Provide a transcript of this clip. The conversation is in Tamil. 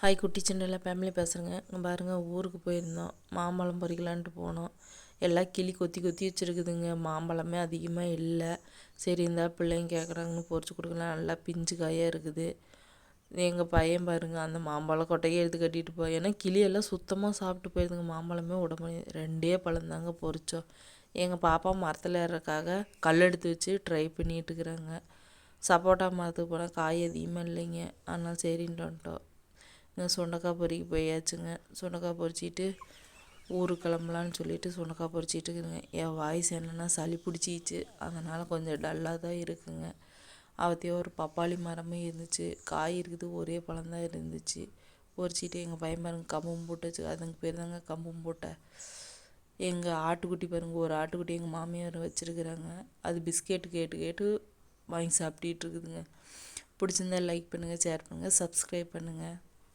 ஹாய் குட்டி சின்னல ஃபேமிலி பேசுகிறேங்க பாருங்கள் ஊருக்கு போயிருந்தோம். மாம்பழம் பறிக்கலான்ட்டு போனோம். எல்லாம் கிளி கொத்தி கொத்தி வச்சுருக்குதுங்க. மாம்பழமே அதிகமாக இல்லை. சரி இருந்தால் பிள்ளைங்க கேட்குறாங்கன்னு பொறிச்சு கொடுக்கலாம். நல்லா பிஞ்சு காயாக இருக்குது. எங்கள் பையன் பாருங்கள் அந்த மாம்பழம் கொட்டையை எடுத்து கட்டிட்டு போய் ஏன்னா கிளியெல்லாம் சுத்தமாக சாப்பிட்டு போயிருதுங்க. மாம்பழமே உடம்பு ரெண்டே பழம் தாங்க பொறிச்சோம் எங்கள் பாப்பா மரத்தில் ஏறக்காக கல் எடுத்து வச்சு ட்ரை பண்ணிகிட்டு இருக்கிறாங்க. சப்போட்டா மரத்துக்கு போனால் காய் அதிகமாக இல்லைங்க. ஆனால் சரின்ட்டு வந்துட்டோம். சுண்டக்காய் பொறிக்க போயாச்சுங்க. சுண்டக்காய் பொறிச்சிட்டு ஊருக்கு கிளம்பலான்னு சொல்லிட்டு சுண்டக்காய் பொறிச்சிட்டு இருக்குதுங்க என் வாய்ஸ் என்னென்னா சளி பிடிச்சிச்சு அதனால் கொஞ்சம் டல்லாக தான் இருக்குங்க. அவத்தையும் ஒரு பப்பாளி மரமும் இருந்துச்சு. காய் இருக்குது ஒரே பழம் தான் இருந்துச்சு. பொறிச்சிட்டு எங்கள் பையன் பாருங்க கம்பம் போட்டுச்சு. அதுங்க பேர் தாங்க கம்பம் போட்டேன் எங்கள் ஆட்டுக்குட்டி பாருங்கள் ஒரு ஆட்டுக்குட்டி எங்கள் மாமியார் வச்சுருக்குறாங்க. அது பிஸ்கெட்டு கேட்டு கேட்டு வாங்கி சாப்பிட்டுட்டு இருக்குதுங்க. பிடிச்சிருந்தா லைக் பண்ணுங்கள் ஷேர் பண்ணுங்கள் சப்ஸ்கிரைப் பண்ணுங்கள்